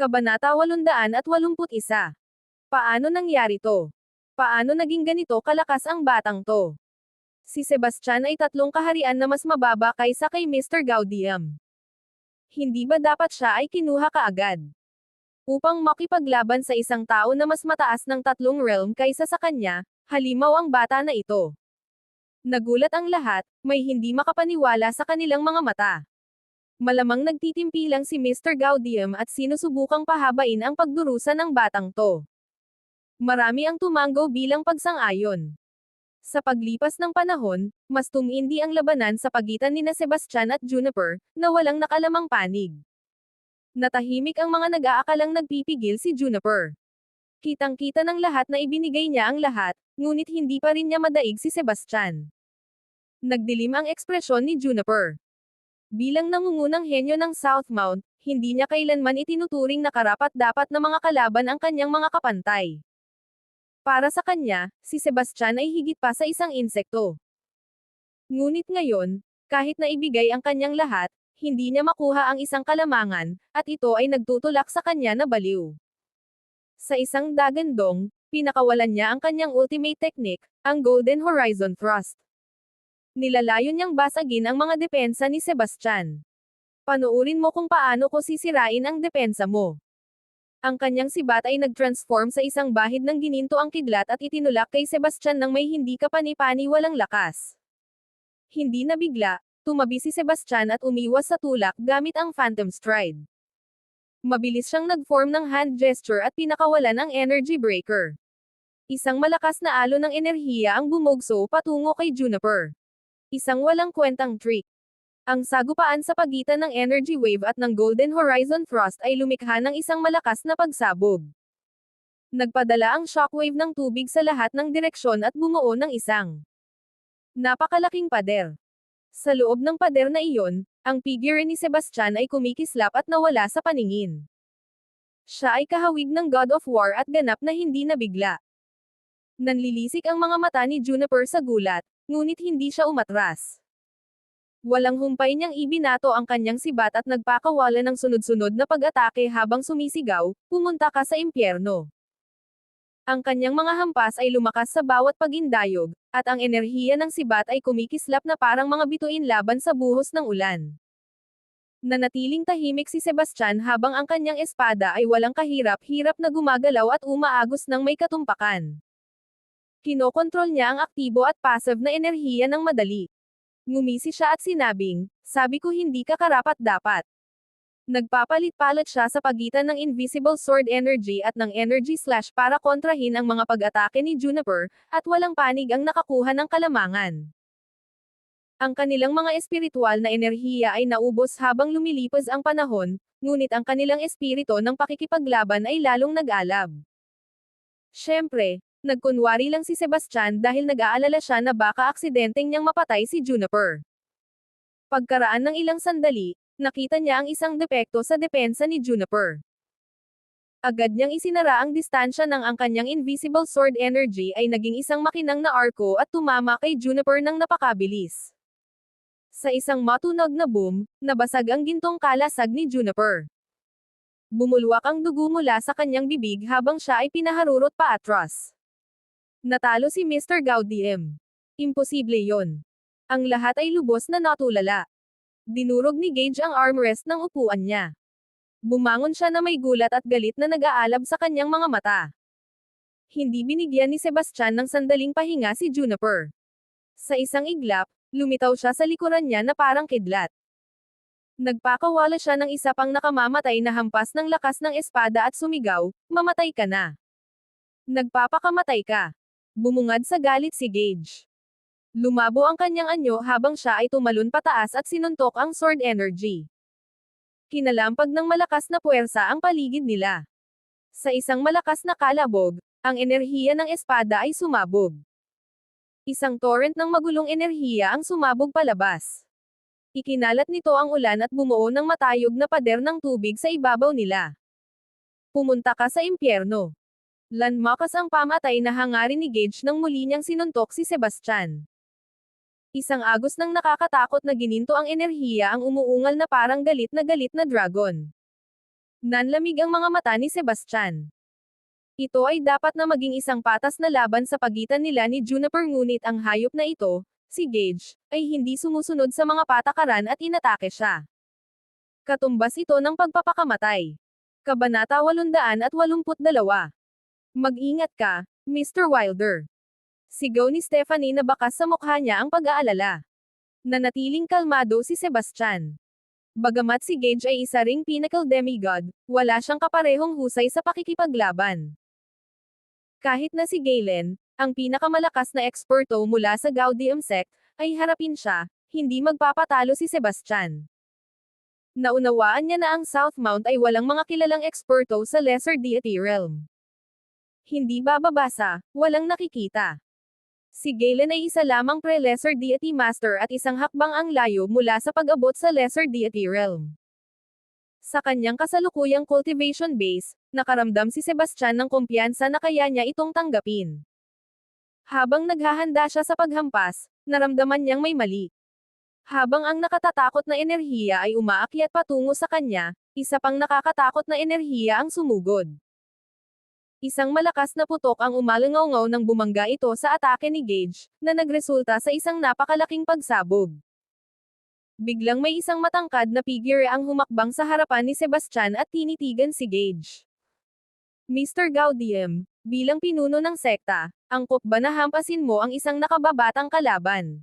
Kabanata 881. Paano nangyari to? Paano naging ganito kalakas ang batang to? Si Sebastian ay tatlong kaharian na mas mababa kaysa kay Mr. Gaudium. Hindi ba dapat siya ay kinuha kaagad? Upang makipaglaban sa isang tao na mas mataas ng tatlong realm kaysa sa kanya, halimaw ang bata na ito. Nagulat ang lahat, may hindi makapaniwala sa kanilang mga mata. Malamang nagtitimpi lang si Mr. Gaudium at sinusubukang pahabain ang pagdurusa ng batang to. Marami ang tumanggo bilang pagsang-ayon. Sa paglipas ng panahon, mas tumindi ang labanan sa pagitan ni na Sebastian at Juniper, na walang nakalamang panig. Natahimik ang mga nag-aakalang nagpipigil si Juniper. Kitang-kita ng lahat na ibinigay niya ang lahat, ngunit hindi pa rin niya madaig si Sebastian. Nagdilim ang ekspresyon ni Juniper. Bilang nangungunang henyo ng Southmount, hindi niya kailanman itinuturing na karapat-dapat na mga kalaban ang kanyang mga kapantay. Para sa kanya, si Sebastian ay higit pa sa isang insekto. Ngunit ngayon, kahit na ibigay ang kanyang lahat, hindi niya makuha ang isang kalamangan, at ito ay nagtutulak sa kanya na baliw. Sa isang dagandong, pinakawalan niya ang kanyang ultimate technique, ang Golden Horizon Thrust. Nilalayon niyang basagin ang mga depensa ni Sebastian. Panuurin mo kung paano ko sisirain ang depensa mo. Ang kanyang sibat ay nag-transform sa isang bahid ng gininto ang kidlat at itinulak kay Sebastian ng may hindi kapani-pani walang lakas. Hindi na bigla, tumabi si Sebastian at umiwas sa tulak gamit ang Phantom Stride. Mabilis siyang nag-form ng hand gesture at pinakawalan ang energy breaker. Isang malakas na alo ng enerhiya ang bumugso patungo kay Juniper. Isang walang kwentang trick. Ang sagupaan sa pagitan ng energy wave at ng Golden Horizon Thrust ay lumikha ng isang malakas na pagsabog. Nagpadala ang shockwave ng tubig sa lahat ng direksyon at bumuo ng isang napakalaking pader. Sa loob ng pader na iyon, ang figure ni Sebastian ay kumikislap at nawala sa paningin. Siya ay kahawig ng God of War at ganap na hindi nabigla. Nanlilisik ang mga mata ni Juniper sa gulat, ngunit hindi siya umatras. Walang humpay niyang ibinato ang kanyang sibat at nagpakawala ng sunod-sunod na pag-atake habang sumisigaw, pumunta ka sa impyerno. Ang kanyang mga hampas ay lumakas sa bawat pagindayog, at ang enerhiya ng sibat ay kumikislap na parang mga bituin laban sa buhos ng ulan. Nanatiling tahimik si Sebastian habang ang kanyang espada ay walang kahirap-hirap na gumagalaw at umaagos ng may katumpakan. Kinokontrol niya ang aktibo at passive na enerhiya ng madali. Ngumisi siya at sinabing, sabi ko hindi ka karapat dapat. Nagpapalit-palit siya sa pagitan ng invisible sword energy at ng energy slash para kontrahin ang mga pag-atake ni Juniper, at walang panig ang nakakuha ng kalamangan. Ang kanilang mga espiritual na enerhiya ay naubos habang lumilipas ang panahon, ngunit ang kanilang espirito ng pakikipaglaban ay lalong nag-alab. Siyempre, Nagkunwari lang si Sebastian dahil nag-aalala siya na baka aksidenteng niyang mapatay si Juniper. Pagkaraan ng ilang sandali, nakita niya ang isang depekto sa depensa ni Juniper. Agad niyang isinara ang distansya ng ang kanyang invisible sword energy ay naging isang makinang na arko at tumama kay Juniper ng napakabilis. Sa isang matunog na boom, nabasag ang gintong kalasag ni Juniper. Bumulwak ang dugo mula sa kanyang bibig habang siya ay pinaharurot pa atras. Natalo si Mr. Gaudiem. Imposible yon. Ang lahat ay lubos na natulala. Dinurog ni Gage ang armrest ng upuan niya. Bumangon siya na may gulat at galit na nag-aalab sa kanyang mga mata. Hindi binigyan ni Sebastian ng sandaling pahinga si Juniper. Sa isang iglap, lumitaw siya sa likuran niya na parang kidlat. Nagpakawala siya ng isa pang nakamamatay na hampas ng lakas ng espada at sumigaw, mamatay ka na. Nagpapakamatay ka. Bumungad sa galit si Gage. Lumabo ang kanyang anyo habang siya ay tumalon pataas at sinuntok ang sword energy. Kinalampag ng malakas na puwersa ang paligid nila. Sa isang malakas na kalabog, ang enerhiya ng espada ay sumabog. Isang torrent ng magulong enerhiya ang sumabog palabas. Ikinalat nito ang ulan at bumuo ng matayog na pader ng tubig sa ibabaw nila. Pumunta ka sa impyerno. Landmakas ang pamatay na hangarin ni Gage nang muli niyang sinuntok si Sebastian. Isang agos ng nakakatakot na gininto ang enerhiya ang umuungal na parang galit na galit na dragon. Nanlamig ang mga mata ni Sebastian. Ito ay dapat na maging isang patas na laban sa pagitan nila ni Juniper ngunit ang hayop na ito, si Gage, ay hindi sumusunod sa mga patakaran at inatake siya. Katumbas ito ng pagpapakamatay. Kabanata 882. Mag-ingat ka, Mr. Wilder. Sigaw ni Stephanie na bakas sa mukha niya ang pag-aalala. Nanatiling kalmado si Sebastian. Bagamat si Gage ay isa ring pinnacle demigod, wala siyang kaparehong husay sa pakikipaglaban. Kahit na si Galen, ang pinakamalakas na eksperto mula sa Gaudium sect, ay harapin siya, hindi magpapatalo si Sebastian. Naunawaan niya na ang Southmount ay walang mga kilalang eksperto sa Lesser Deity Realm. Hindi bababasa, walang nakikita. Si Galen ay isa lamang pre-Lesser Deity Master at isang hakbang ang layo mula sa pag-abot sa Lesser Deity Realm. Sa kanyang kasalukuyang cultivation base, nakaramdam si Sebastian ng kumpiyansa na kaya niya itong tanggapin. Habang naghahanda siya sa paghampas, naramdaman niyang may mali. Habang ang nakatatakot na enerhiya ay umaakyat patungo sa kanya, isa pang nakakatakot na enerhiya ang sumugod. Isang malakas na putok ang umalangaw ng bumangga ito sa atake ni Gage, na nagresulta sa isang napakalaking pagsabog. Biglang may isang matangkad na figure ang humakbang sa harapan ni Sebastian at tinitigan si Gage. Mr. Gaudium, bilang pinuno ng sekta, angkop ba na hampasin mo ang isang nakababatang kalaban?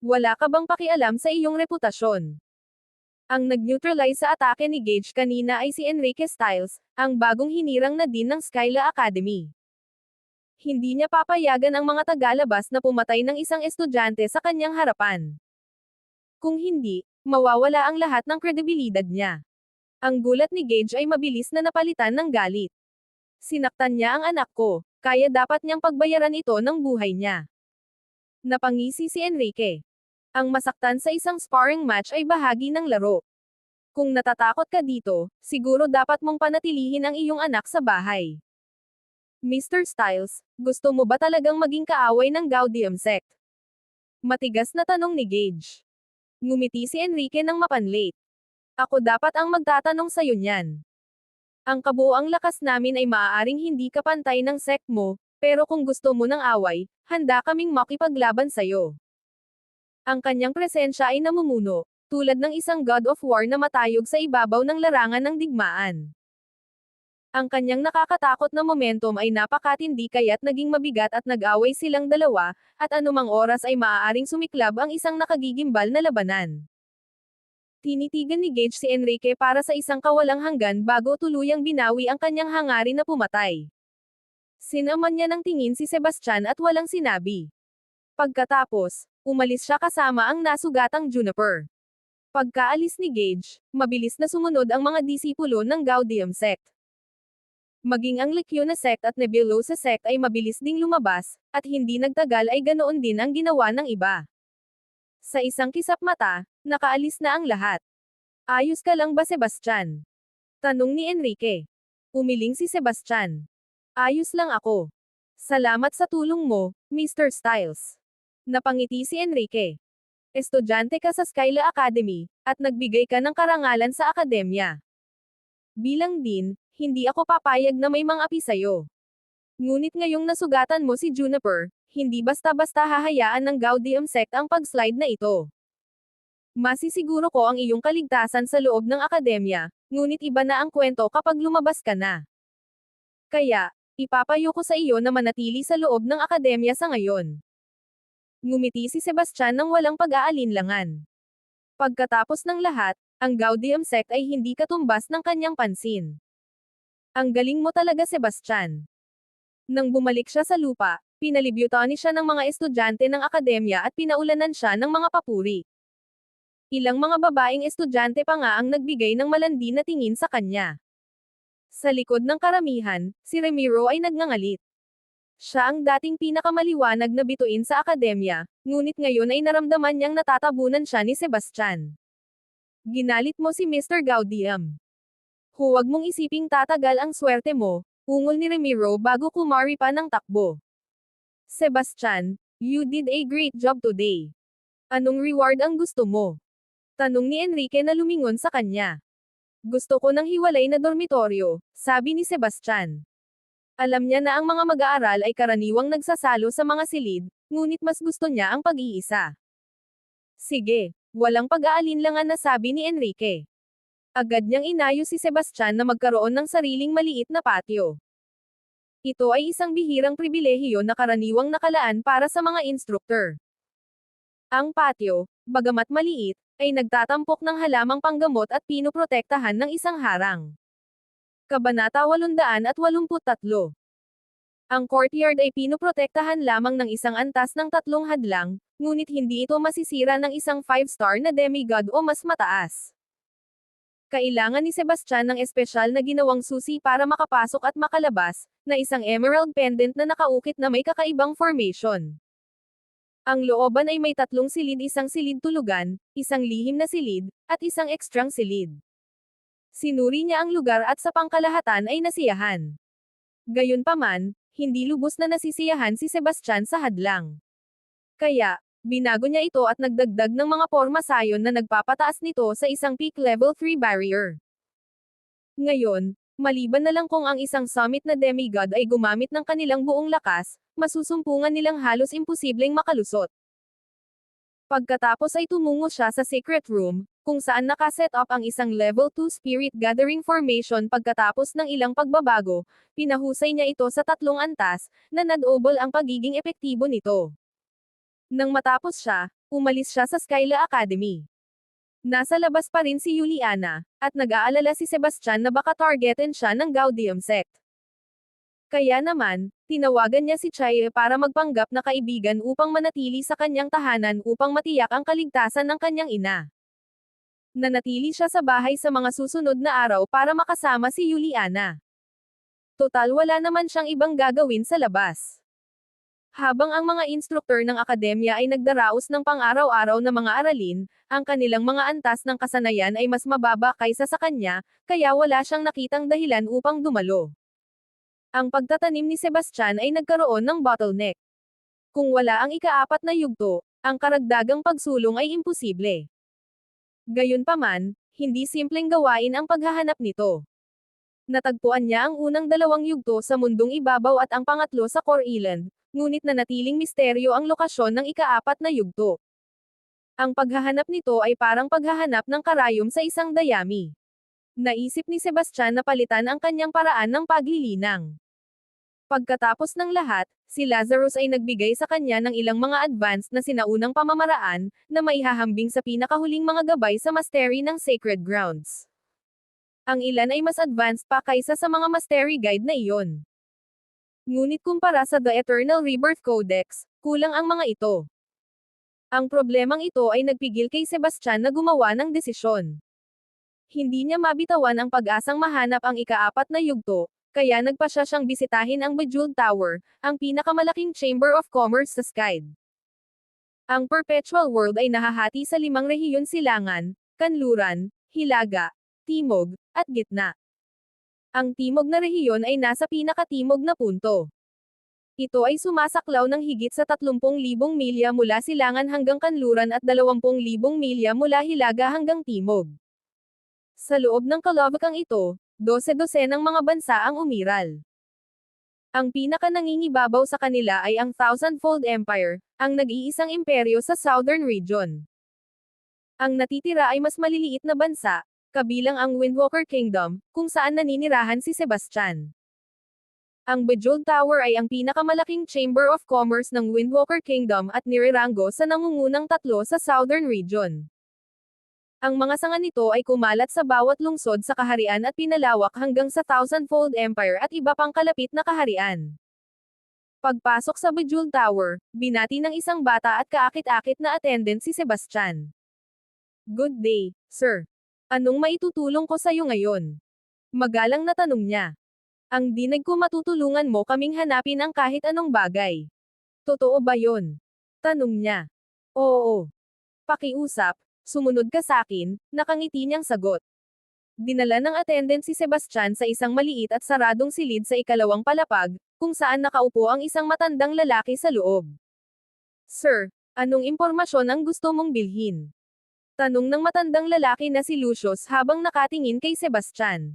Wala ka bang pakialam sa iyong reputasyon? Ang nag-neutralize sa atake ni Gage kanina ay si Enrique Styles, ang bagong hinirang na din ng Skyla Academy. Hindi niya papayagan ang mga tagalabas na pumatay ng isang estudyante sa kanyang harapan. Kung hindi, mawawala ang lahat ng kredibilidad niya. Ang gulat ni Gage ay mabilis na napalitan ng galit. Sinaktan niya ang anak ko, kaya dapat niyang pagbayaran ito ng buhay niya. Napangisi si Enrique. Ang masaktan sa isang sparring match ay bahagi ng laro. Kung natatakot ka dito, siguro dapat mong panatilihin ang iyong anak sa bahay. Mr. Styles, gusto mo ba talagang maging kaaway ng Gaudium sect? Matigas na tanong ni Gage. Ngumiti si Enrique ng mapanlate. Ako dapat ang magtatanong sa'yo niyan. Ang kabuoang lakas namin ay maaaring hindi kapantay ng sect mo, pero kung gusto mo ng away, handa kaming makipaglaban sa'yo. Ang kanyang presensya ay namumuno, tulad ng isang god of war na matayog sa ibabaw ng larangan ng digmaan. Ang kanyang nakakatakot na momentum ay napakatindi kaya't naging mabigat at nag-away silang dalawa, at anumang oras ay maaaring sumiklab ang isang nakagigimbal na labanan. Tinitigan ni Gage si Enrique para sa isang kawalang hanggan bago tuluyang binawi ang kanyang hangarin na pumatay. Sinaman niya ng tingin si Sebastian at walang sinabi. Pagkatapos, umalis siya kasama ang nasugatang Juniper. Pagkaalis ni Gage, mabilis na sumunod ang mga disipulo ng Gaudium sect. Maging ang Legiona sect at Nebulosa sect ay mabilis ding lumabas, at hindi nagtagal ay ganoon din ang ginawa ng iba. Sa isang kisap mata, nakaalis na ang lahat. Ayos ka lang ba Sebastian? Tanong ni Enrique. Umiling si Sebastian. Ayos lang ako. Salamat sa tulong mo, Mr. Styles. Napangiti si Enrique. Estudyante ka sa Skyla Academy, at nagbigay ka ng karangalan sa akademya. Bilang din, hindi ako papayag na may mga api sa'yo. Ngunit ngayong nasugatan mo si Juniper, hindi basta-basta hahayaan ng Gaudium sect ang pag-slide na ito. Masisiguro ko ang iyong kaligtasan sa loob ng akademya, ngunit iba na ang kwento kapag lumabas ka na. Kaya, ipapayo ko sa iyo na manatili sa loob ng akademya sa ngayon. Ngumiti si Sebastian ng walang pag-aalinlangan. Pagkatapos ng lahat, ang Gaudium sect ay hindi katumbas ng kanyang pansin. Ang galing mo talaga Sebastian. Nang bumalik siya sa lupa, pinalibyutani siya ng mga estudyante ng akademya at pinaulanan siya ng mga papuri. Ilang mga babaeng estudyante pa nga ang nagbigay ng malandi na tingin sa kanya. Sa likod ng karamihan, si Ramiro ay nagngangalit. Siya ang dating pinakamaliwanag na bituin sa akademya, ngunit ngayon ay naramdaman niyang natatabunan siya ni Sebastian. Ginalit mo si Mr. Gaudium. Huwag mong isiping tatagal ang swerte mo, ungol ni Ramiro bago kumari pa ng takbo. Sebastian, you did a great job today. Anong reward ang gusto mo? Tanong ni Enrique na lumingon sa kanya. Gusto ko ng hiwalay na dormitoryo, sabi ni Sebastian. Alam niya na ang mga mag-aaral ay karaniwang nagsasalo sa mga silid, ngunit mas gusto niya ang pag-iisa. Sige, walang pag-aalinlangan na sabi ni Enrique. Agad niyang inayo si Sebastian na magkaroon ng sariling maliit na patio. Ito ay isang bihirang pribilehiyo na karaniwang nakalaan para sa mga instruktor. Ang patio, bagamat maliit, ay nagtatampok ng halamang panggamot at pinoprotektahan ng isang harang. Kabanata 883 Ang courtyard ay pinoprotektahan lamang ng isang antas ng tatlong hadlang, ngunit hindi ito masisira ng isang 5-star na demigod o mas mataas. Kailangan ni Sebastian ng espesyal na ginawang susi para makapasok at makalabas, na isang emerald pendant na nakaukit na may kakaibang formation. Ang looban ay may tatlong silid isang silid tulugan, isang lihim na silid, at isang ekstrang silid. Sinuri niya ang lugar at sa pangkalahatan ay nasiyahan. Gayunpaman, hindi lubos na nasisiyahan si Sebastian sa hadlang. Kaya, binago niya ito at nagdagdag ng mga porma sayon na nagpapataas nito sa isang peak level 3 barrier. Ngayon, maliban na lang kung ang isang summit na demigod ay gumamit ng kanilang buong lakas, masusumpungan nilang halos imposibleng makalusot. Pagkatapos ay tumungo siya sa secret room, kung saan nakaset up ang isang level 2 spirit gathering formation pagkatapos ng ilang pagbabago, pinahusay niya ito sa tatlong antas, na nag-obol ang pagiging epektibo nito. Nang matapos siya, umalis siya sa Skyla Academy. Nasa labas pa rin si Juliana, at nag-aalala si Sebastian na baka targetin siya ng Gaudium sect. Kaya naman, tinawagan niya si Chaye para magpanggap na kaibigan upang manatili sa kanyang tahanan upang matiyak ang kaligtasan ng kanyang ina. Nanatili siya sa bahay sa mga susunod na araw para makasama si Juliana. Total wala naman siyang ibang gagawin sa labas. Habang ang mga instruktor ng akademya ay nagdaraos ng pang-araw-araw na mga aralin, ang kanilang mga antas ng kasanayan ay mas mababa kaysa sa kanya, kaya wala siyang nakitang dahilan upang dumalo. Ang pagtatanim ni Sebastian ay nagkaroon ng bottleneck. Kung wala ang ikaapat na yugto, ang karagdagang pagsulong ay imposible. Gayunpaman, hindi simpleng gawain ang paghahanap nito. Natagpuan niya ang unang dalawang yugto sa mundong ibabaw at ang pangatlo sa Core Island, ngunit nanatiling misteryo ang lokasyon ng ikaapat na yugto. Ang paghahanap nito ay parang paghahanap ng karayom sa isang dayami. Naisip ni Sebastian na palitan ang kanyang paraan ng paglilinang. Pagkatapos ng lahat, si Lazarus ay nagbigay sa kanya ng ilang mga advanced na sinaunang pamamaraan, na maihahambing sa pinakahuling mga gabay sa mastery ng Sacred Grounds. Ang ilan ay mas advanced pa kaysa sa mga mastery guide na iyon. Ngunit kumpara sa The Eternal Rebirth Codex, kulang ang mga ito. Ang problemang ito ay nagpigil kay Sebastian na gumawa ng desisyon. Hindi niya mabitawan ang pag-asang mahanap ang ikaapat na yugto, kaya nagpa siya siyang bisitahin ang Bejeweled Tower, ang pinakamalaking Chamber of Commerce sa Skyd. Ang Perpetual World ay nahahati sa limang rehiyon silangan, kanluran, hilaga, timog, at gitna. Ang timog na rehiyon ay nasa pinakatimog na punto. Ito ay sumasaklaw ng higit sa 30,000 milya mula silangan hanggang kanluran at 20,000 milya mula hilaga hanggang timog. Sa loob ng kalabakang ito, 12-12 ng mga bansa ang umiral. Ang pinaka nangingibabaw sa kanila ay ang Thousandfold Empire, ang nag-iisang imperyo sa Southern Region. Ang natitira ay mas maliliit na bansa, kabilang ang Windwalker Kingdom, kung saan naninirahan si Sebastian. Ang Bejeweled Tower ay ang pinakamalaking Chamber of Commerce ng Windwalker Kingdom at nirirango sa nangungunang tatlo sa Southern Region. Ang mga sanga nito ay kumalat sa bawat lungsod sa kaharian at pinalawak hanggang sa Thousandfold Empire at iba pang kalapit na kaharian. Pagpasok sa Bejeweled Tower, binati ng isang bata at kaakit-akit na attendant si Sebastian. Good day, sir. Anong maitutulong ko sa'yo ngayon? Magalang na tanong niya. Ang dinig ko matutulungan mo kaming hanapin ang kahit anong bagay. Totoo ba yon? Tanong niya. Oo. Pakiusap, sumunod ka sa akin, nakangiti niyang sagot. Dinala ng attendant si Sebastian sa isang maliit at saradong silid sa ikalawang palapag, kung saan nakaupo ang isang matandang lalaki sa loob. Sir, anong impormasyon ang gusto mong bilhin? Tanong ng matandang lalaki na si Lucius habang nakatingin kay Sebastian.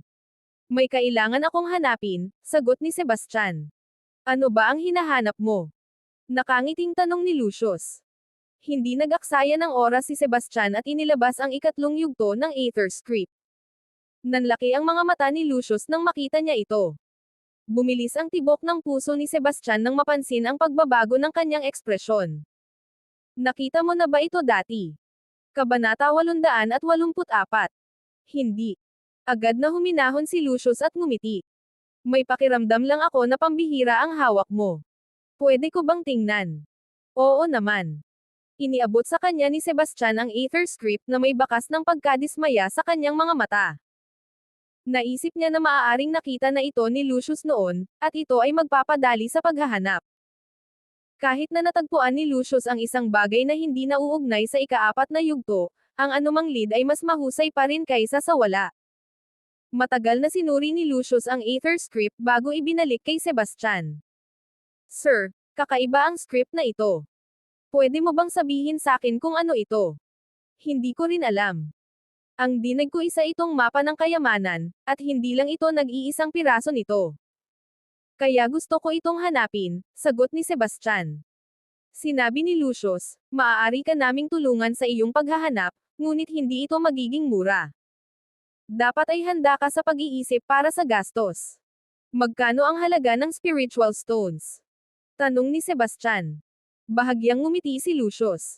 May kailangan akong hanapin, sagot ni Sebastian. Ano ba ang hinahanap mo? Nakangiting tanong ni Lucius. Hindi nag-aksaya ng oras si Sebastian at inilabas ang ikatlong yugto ng Aether script. Nanlaki ang mga mata ni Lucius nang makita niya ito. Bumilis ang tibok ng puso ni Sebastian nang mapansin ang pagbabago ng kanyang ekspresyon. Nakita mo na ba ito dati? Kabanata 884. Hindi. Agad na huminahon si Lucius at ngumiti. May pakiramdam lang ako na pambihira ang hawak mo. Pwede ko bang tingnan? Oo naman. Iniabot sa kanya ni Sebastian ang Aether script na may bakas ng pagkadismaya sa kanyang mga mata. Naisip niya na maaaring nakita na ito ni Lucius noon, at ito ay magpapadali sa paghahanap. Kahit na natagpuan ni Lucius ang isang bagay na hindi nauugnay sa ikaapat na yugto, ang anumang lead ay mas mahusay pa rin kaysa sa wala. Matagal na sinuri ni Lucius ang Aether script bago ibinalik kay Sebastian. Sir, kakaiba ang script na ito. Pwede mo bang sabihin sa akin kung ano ito? Hindi ko rin alam. Ang dinig ko isa itong mapa ng kayamanan, at hindi lang ito nag-iisang piraso nito. Kaya gusto ko itong hanapin, sagot ni Sebastian. Sinabi ni Lucius, maaari ka naming tulungan sa iyong paghahanap, ngunit hindi ito magiging mura. Dapat ay handa ka sa pag-iisip para sa gastos. Magkano ang halaga ng spiritual stones? Tanong ni Sebastian. Bahagyang ngumiti si Lucius.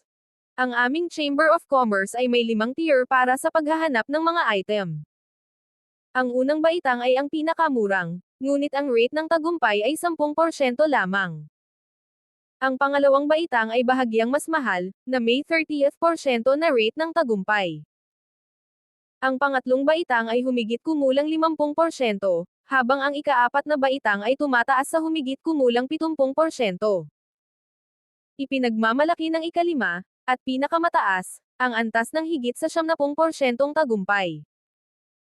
Ang aming Chamber of Commerce ay may limang tier para sa paghahanap ng mga item. Ang unang baitang ay ang pinakamurang, ngunit ang rate ng tagumpay ay 10% lamang. Ang pangalawang baitang ay bahagyang mas mahal, na may 30th porsyento na rate ng tagumpay. Ang pangatlong baitang ay humigit kumulang 50%, habang ang ikaapat na baitang ay tumataas sa humigit kumulang 70%. Ipinagmamalaki ng ikalima, at pinakamataas, ang antas ng higit sa 70% tagumpay.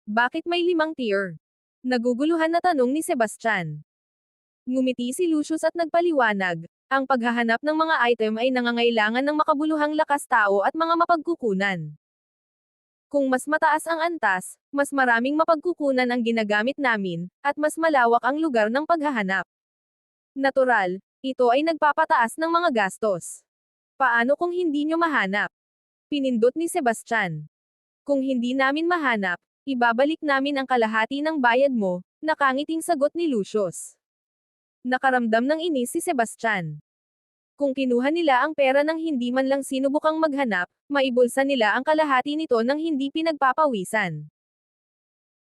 Bakit may limang tier? Naguguluhan na tanong ni Sebastian. Ngumiti si Lucius at nagpaliwanag, ang paghahanap ng mga item ay nangangailangan ng makabuluhang lakas tao at mga mapagkukunan. Kung mas mataas ang antas, mas maraming mapagkukunan ang ginagamit namin, at mas malawak ang lugar ng paghahanap. Natural, ito ay nagpapataas ng mga gastos. Paano kung hindi nyo mahanap? Pinindot ni Sebastian. Kung hindi namin mahanap, ibabalik namin ang kalahati ng bayad mo, nakangiting sagot ni Lucius. Nakaramdam ng inis si Sebastian. Kung kinuha nila ang pera ng hindi man lang sinubukang maghanap, maibulsa nila ang kalahati nito ng hindi pinagpapawisan.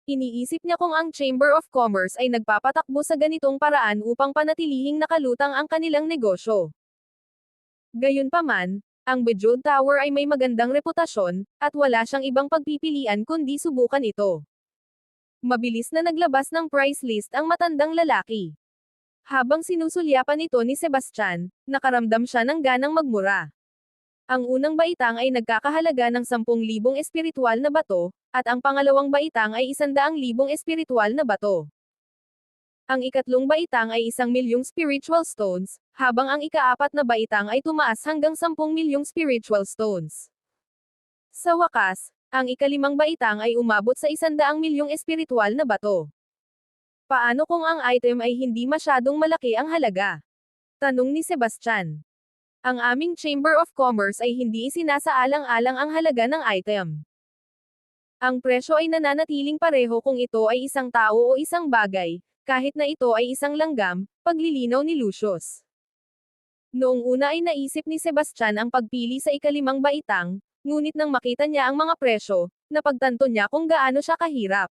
Iniisip niya kung ang Chamber of Commerce ay nagpapatakbo sa ganitong paraan upang panatilihing nakalutang ang kanilang negosyo. Gayunpaman, ang Bejeweled Tower ay may magandang reputasyon, at wala siyang ibang pagpipilian kundi subukan ito. Mabilis na naglabas ng price list ang matandang lalaki. Habang sinusulyapan ito ni Sebastian, nakaramdam siya ng ganang magmura. Ang unang baitang ay nagkakahalaga ng 10,000 espiritual na bato, at ang pangalawang baitang ay 100,000 espiritual na bato. Ang ikatlong baitang ay isang milyong spiritual stones, habang ang ikaapat na baitang ay tumaas hanggang 10 milyong spiritual stones. Sa wakas, ang ikalimang baitang ay umabot sa 100 milyong espiritual na bato. Paano kung ang item ay hindi masyadong malaki ang halaga? Tanong ni Sebastian. Ang aming Chamber of Commerce ay hindi isinasaalang-alang ang halaga ng item. Ang presyo ay nananatiling pareho kung ito ay isang tao o isang bagay, kahit na ito ay isang langgam, paglilinaw ni Lucius. Noong una ay naisip ni Sebastian ang pagpili sa ikalimang baitang, ngunit nang makita niya ang mga presyo, napagtanto niya kung gaano siya kahirap.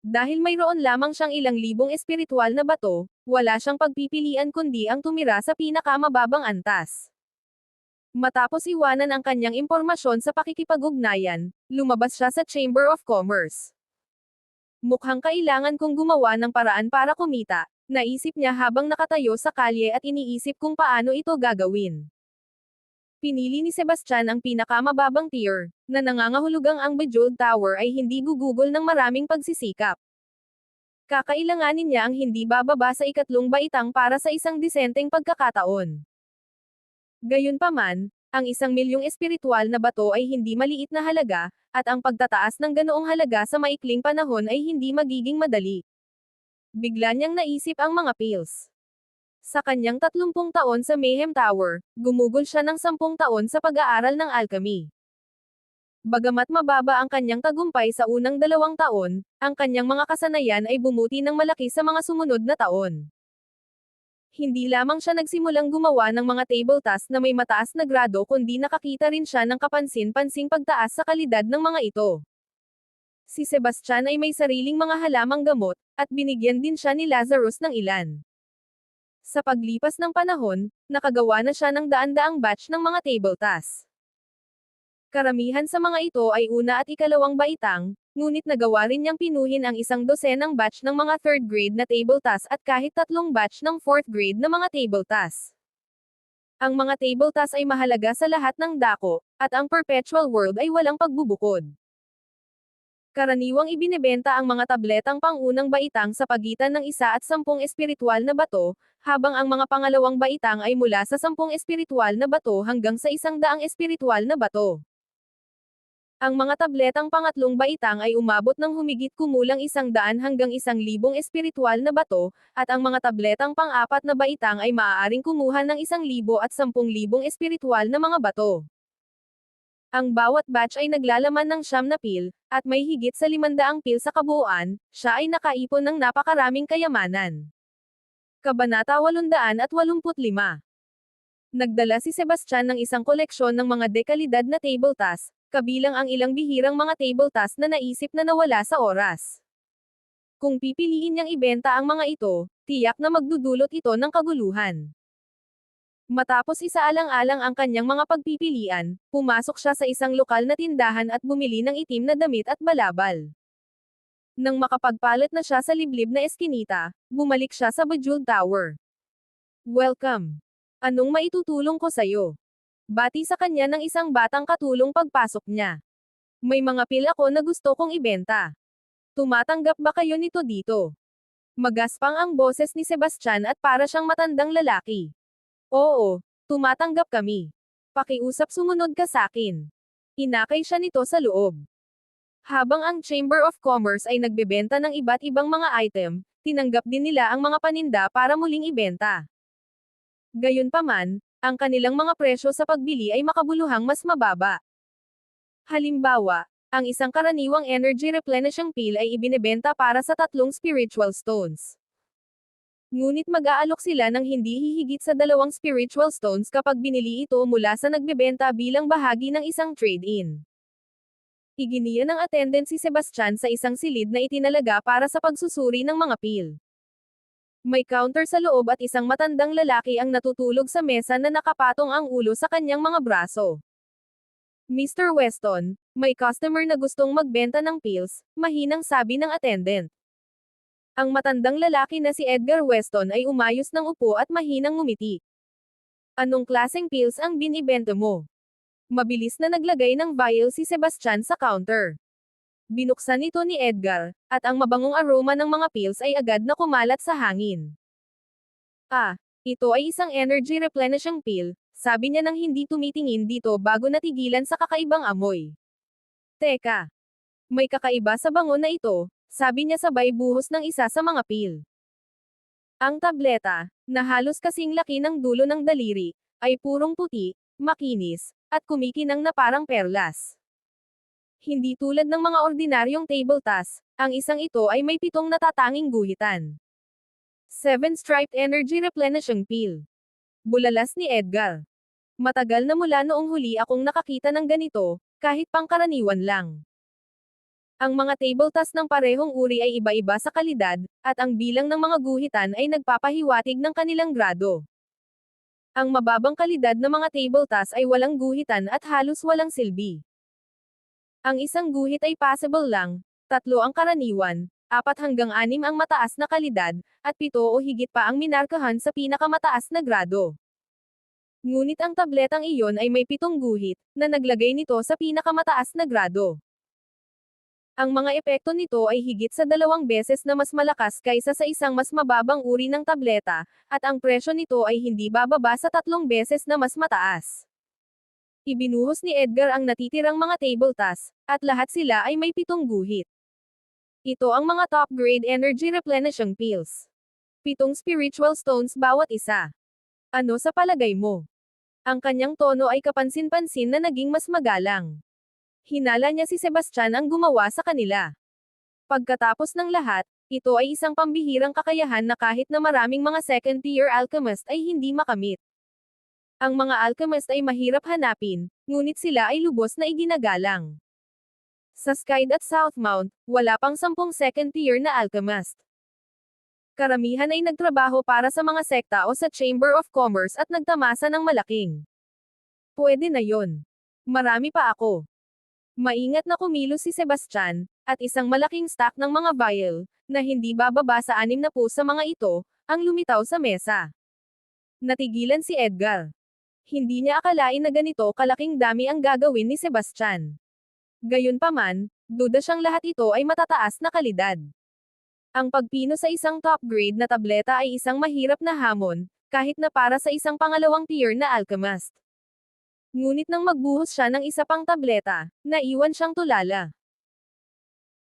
Dahil mayroon lamang siyang ilang libong espiritual na bato, wala siyang pagpipilian kundi ang tumira sa pinakamababang antas. Matapos iwanan ang kanyang impormasyon sa pakikipag-ugnayan, lumabas siya sa Chamber of Commerce. Mukhang kailangan kong gumawa ng paraan para kumita, naisip niya habang nakatayo sa kalye at iniisip kung paano ito gagawin. Pinili ni Sebastian ang pinakamababang tier, na nangangahulugang ang Bejeweled Tower ay hindi gugugol ng maraming pagsisikap. Kakailanganin niya ang hindi bababa sa ikatlong baitang para sa isang disenteng pagkakataon. Gayunpaman, Ang isang milyong espiritual na bato ay hindi maliit na halaga, at ang pagtataas ng ganoong halaga sa maikling panahon ay hindi magiging madali. Bigla niyang naisip ang mga pills. Sa kanyang 30 taon sa Mayhem Tower, gumugol siya ng 10 taon sa pag-aaral ng alchemy. Bagamat mababa ang kanyang tagumpay sa unang dalawang taon, ang kanyang mga kasanayan ay bumuti ng malaki sa mga sumunod na taon. Hindi lamang siya nagsimulang gumawa ng mga table task na may mataas na grado kundi nakakita rin siya ng kapansin-pansing pagtaas sa kalidad ng mga ito. Si Sebastian ay may sariling mga halamang gamot, at binigyan din siya ni Lazarus ng ilan. Sa paglipas ng panahon, nakagawa na siya ng daan-daang batch ng mga table tasks. Karamihan sa mga ito ay una at ikalawang baitang, ngunit nagawa rin niyang pinuhin ang isang dosenang batch ng mga third grade na table tasks at kahit tatlong batch ng fourth grade na mga table tasks. Ang mga table tasks ay mahalaga sa lahat ng dako, at ang perpetual world ay walang pagbubukod. Karaniwang ibinebenta ang mga tabletang pangunang baitang sa pagitan ng isa at sampung espiritual na bato, habang ang mga pangalawang baitang ay mula sa sampung espiritual na bato hanggang sa isang daang espiritual na bato. Ang mga tabletang pangatlong baitang ay umabot ng humigit kumulang isang daan hanggang isang libong espiritual na bato, at ang mga tabletang pang-apat na baitang ay maaaring kumuha ng isang libo at sampung libong espiritual na mga bato. Ang bawat batch ay naglalaman ng siyam na pil, at may higit sa limandaang pil sa kabuuan, siya ay nakaipon ng napakaraming kayamanan. Kabanata 885 Nagdala si Sebastian ng isang koleksyon ng mga dekalidad na table tasks, kabilang ang ilang bihirang mga table tasks na naisip na nawala sa oras. Kung pipiliin niyang ibenta ang mga ito, tiyak na magdudulot ito ng kaguluhan. Matapos isaalang-alang ang kanyang mga pagpipilian, pumasok siya sa isang lokal na tindahan at bumili ng itim na damit at balabal. Nang makapagpalit na siya sa liblib na eskinita, bumalik siya sa Bejeweled Tower. Welcome. Anong maitutulong ko sa'yo? Bati sa kanya ng isang batang katulong pagpasok niya. May mga pil ako na gusto kong ibenta. Tumatanggap ba kayo nito dito? Magaspang ang boses ni Sebastian at para siyang matandang lalaki. Oo, tumatanggap kami. Pakiusap sumunod ka sa akin. Inakay siya nito sa loob. Habang ang Chamber of Commerce ay nagbebenta ng iba't ibang mga item, tinanggap din nila ang mga paninda para muling ibenta. Gayunpaman, ang kanilang mga presyo sa pagbili ay makabuluhang mas mababa. Halimbawa, ang isang karaniwang energy replenishing pill ay ibinebenta para sa tatlong spiritual stones. Ngunit mag-aalok sila ng hindi hihigit sa dalawang spiritual stones kapag binili ito mula sa nagbebenta bilang bahagi ng isang trade-in. Iginiya ng attendant si Sebastian sa isang silid na itinalaga para sa pagsusuri ng mga pill. May counter sa loob at isang matandang lalaki ang natutulog sa mesa na nakapatong ang ulo sa kanyang mga braso. Mr. Weston, may customer na gustong magbenta ng pills, mahinang sabi ng attendant. Ang matandang lalaki na si Edgar Weston ay umayos ng upo at mahinang ngumiti. Anong klaseng pills ang binibenta mo? Mabilis na naglagay ng vial si Sebastian sa counter. Binuksan ito ni Edgar, at ang mabangong aroma ng mga pills ay agad na kumalat sa hangin. Ah, ito ay isang energy replenishing pill, sabi niya nang hindi tumitingin dito bago natigilan sa kakaibang amoy. Teka. May kakaiba sa bango na ito, sabi niya sabay buhos ng isa sa mga pill. Ang tableta, na halos kasing laki ng dulo ng daliri, ay purong puti, makinis, at kumikinang na parang perlas. Hindi tulad ng mga ordinaryong table task, ang isang ito ay may pitong natatanging guhitan. 7 Striped Energy Replenishing Pill. Bulalas ni Edgar. Matagal na mula noong huli akong nakakita ng ganito, kahit pangkaraniwan lang. Ang mga table task ng parehong uri ay iba-iba sa kalidad, at ang bilang ng mga guhitan ay nagpapahiwatig ng kanilang grado. Ang mababang kalidad ng mga table task ay walang guhitan at halos walang silbi. Ang isang guhit ay passable lang, tatlo ang karaniwan, apat hanggang anim ang mataas na kalidad, at pito o higit pa ang minarkahan sa pinakamataas na grado. Ngunit ang tabletang iyon ay may pitong guhit, na naglagay nito sa pinakamataas na grado. Ang mga epekto nito ay higit sa dalawang beses na mas malakas kaysa sa isang mas mababang uri ng tableta, at ang presyo nito ay hindi bababa sa tatlong beses na mas mataas. Ibinuhos ni Edgar ang natitirang mga table tasks, at lahat sila ay may pitong guhit. Ito ang mga top-grade energy replenishing pills. Pitong spiritual stones bawat isa. Ano sa palagay mo? Ang kanyang tono ay kapansin-pansin na naging mas magalang. Hinala niya si Sebastian ang gumawa sa kanila. Pagkatapos ng lahat, ito ay isang pambihirang kakayahan na kahit na maraming mga second-tier alchemist ay hindi makamit. Ang mga alchemist ay mahirap hanapin, ngunit sila ay lubos na iginagalang. Sa Skyd at Southmount, wala pang sampung second-tier na alchemist. Karamihan ay nagtrabaho para sa mga sekta o sa Chamber of Commerce at nagtamasa ng malaking. Pwede na yon. Marami pa ako. Maingat na kumilos si Sebastian, at isang malaking stack ng mga vial, na hindi bababa sa anim na po sa mga ito, ang lumitaw sa mesa. Natigilan si Edgar. Hindi niya akalain na ganito kalaking dami ang gagawin ni Sebastian. Gayunpaman, duda siyang lahat ito ay matataas na kalidad. Ang pagpino sa isang top-grade na tableta ay isang mahirap na hamon, kahit na para sa isang pangalawang tier na alchemist. Ngunit nang magbuhos siya ng isa pang tableta, naiwan siyang tulala.